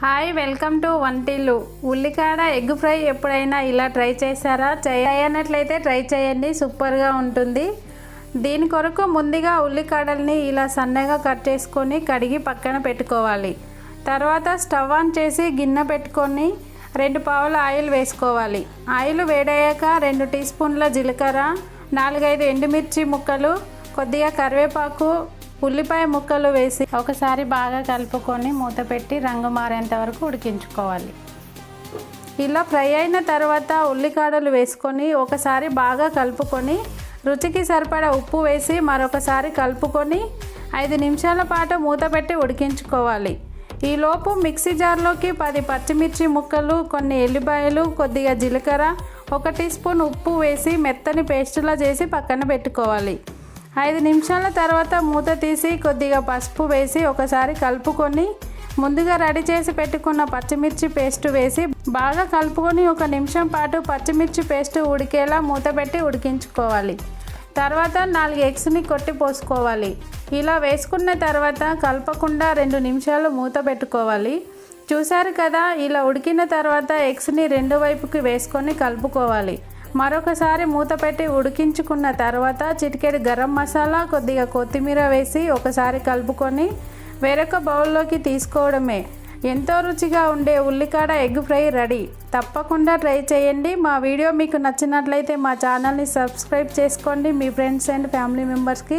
Hi welcome to వంటిల్లు ఉల్లికాడ egg fry ఎప్పుడైనా ఇలా ట్రై చేశారా? చేయనట్లయితే ట్రై చేయండి సూపర్గా ఉంటుంది. దీని కొరకు ముందుగా ఉల్లికాడల్ని ఇలా సన్నగా కట్ చేసుకొని కడిగి పక్కన పెట్టుకోవాలి. తర్వాత స్టవ్ ఆన్ చేసి గిన్నె పెట్టుకొని రెండు పావుల ఆయిల్ వేసుకోవాలి. ఆయిల్ వేడయ్యాక రెండు టీ స్పూన్ల జీలకర్ర నాలుగైదు ఎండుమిర్చి ముక్కలు కొద్దిగా కరివేపాకు ఉల్లిపాయ ముక్కలు వేసి ఒకసారి బాగా కలుపుకొని మూత పెట్టి రంగు మారేంత వరకు ఉడికించుకోవాలి. ఇలా ఫ్రై అయిన తర్వాత ఉల్లికాడలు వేసుకొని ఒకసారి బాగా కలుపుకొని రుచికి సరిపడా ఉప్పు వేసి మరొకసారి కలుపుకొని ఐదు నిమిషాల పాటు మూత పెట్టి ఉడికించుకోవాలి. ఈలోపు మిక్సీ జార్లోకి పది పచ్చిమిర్చి ముక్కలు కొన్ని ఎల్లిపాయలు కొద్దిగా జీలకర్ర ఒక టీ స్పూన్ ఉప్పు వేసి మెత్తని పేస్టులా చేసి పక్కన పెట్టుకోవాలి. ఐదు నిమిషాల తర్వాత మూత తీసి కొద్దిగా పసుపు వేసి ఒకసారి కలుపుకొని ముందుగా రెడీ చేసి పెట్టుకున్న పచ్చిమిర్చి పేస్ట్ వేసి బాగా కలుపుకొని ఒక నిమిషం పాటు పచ్చిమిర్చి పేస్ట్ ఉడికేలా మూత పెట్టి ఉడికించుకోవాలి. తర్వాత నాలుగు ఎగ్స్ని కొట్టి పోసుకోవాలి. ఇలా వేసుకున్న తర్వాత కలపకుండా రెండు నిమిషాలు మూత పెట్టుకోవాలి. చూసారు కదా ఇలా ఉడికిన తర్వాత ఎగ్స్ని రెండు వైపుకి వేసుకొని కలుపుకోవాలి. మరొకసారి మూత పెట్టి ఉడికించుకున్న తర్వాత చిటికెడు గరం మసాలా కొద్దిగా కొత్తిమీర వేసి ఒకసారి కలుపుకొని వేరొక బౌల్లోకి తీసుకోవడమే. ఎంతో రుచిగా ఉండే ఉల్లికాడ ఎగ్ ఫ్రై రెడీ. తప్పకుండా ట్రై చేయండి. మా వీడియో మీకు నచ్చినట్లయితే మా ఛానల్ని సబ్స్క్రైబ్ చేసుకోండి. మీ ఫ్రెండ్స్ అండ్ ఫ్యామిలీ మెంబర్స్కి